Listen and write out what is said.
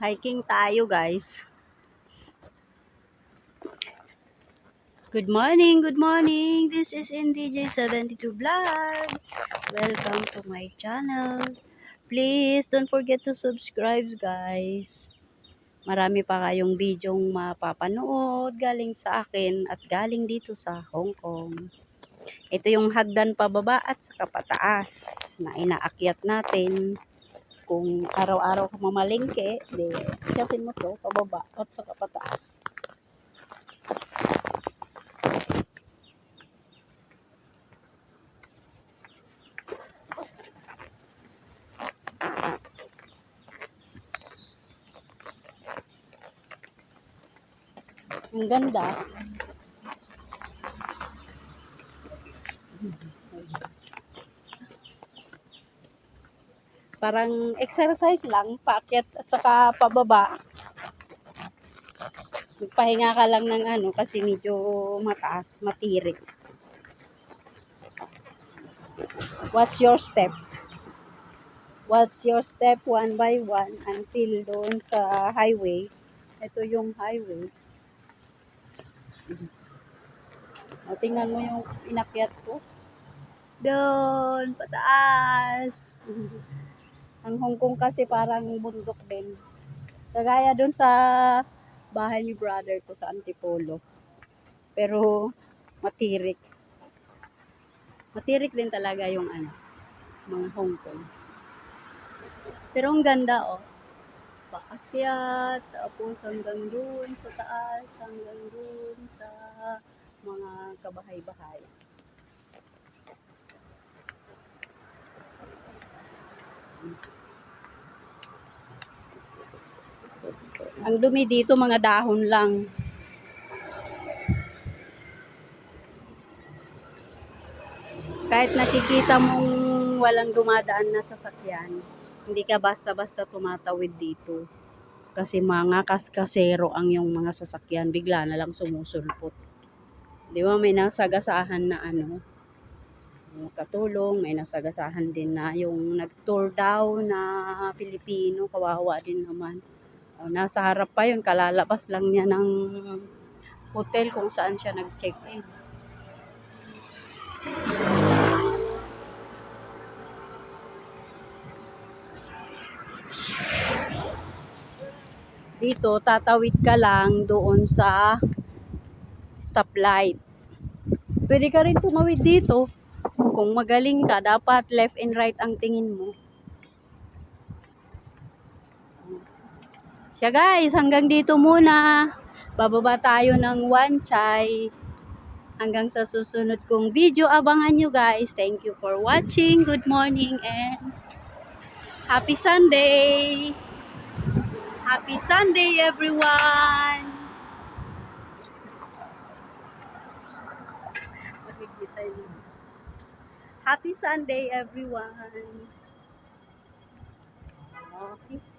Hiking tayo guys. Good morning, good morning. This is NDJ72 Vlog. Welcome to my channel. Please don't forget to subscribe guys. Marami pa kayong bidyong mapapanood galing sa akin at galing dito sa Hong Kong. Ito yung hagdan pababa at saka pataas na inaakyat natin. Kung araw-araw ka mamalingke, di, akyatin mo to pababa at saka pataas. Ang ganda. Parang exercise lang, paakyat at saka pababa. Magpahinga ka lang ng ano kasi medyo mataas, matirik. What's your step? What's your step one by one until doon sa highway? Ito yung highway. O, tingnan mo yung inakyat ko. Doon, pataas. Ang Hong Kong kasi parang bundok din. Kagaya doon sa bahay ni brother ko sa Antipolo. Pero matirik. Matirik din talaga yung ano, mga Hong Kong. Pero ang ganda oh. Paakyat, tapos hanggang doon sa taas, hanggang doon sa mga kabahay-bahay. Ang dumi dito mga dahon lang. Kahit nakikita mong walang dumadaan na sasakyan, hindi ka basta-basta tumatawid dito. Kasi mga kaskasero ang yung mga sasakyan, bigla na lang sumusulpot. Di ba may nasagasahan na ano, katulong, may nasagasahan din na yung nag-tour daw na Pilipino, kawawa din naman. O, nasa harap pa yun, kalalabas lang niya ng hotel kung saan siya nag-check-in. Dito, tatawid ka lang doon sa stoplight. Pwede ka rin tumawid dito. Kung magaling ka, dapat left and right ang tingin mo. Siya guys, hanggang dito muna. Bababa tayo ng one chai. Hanggang sa susunod kong video, abangan nyo guys. Thank you for watching. Good morning and happy Sunday! Happy Sunday everyone! Happy Sunday everyone! Okay.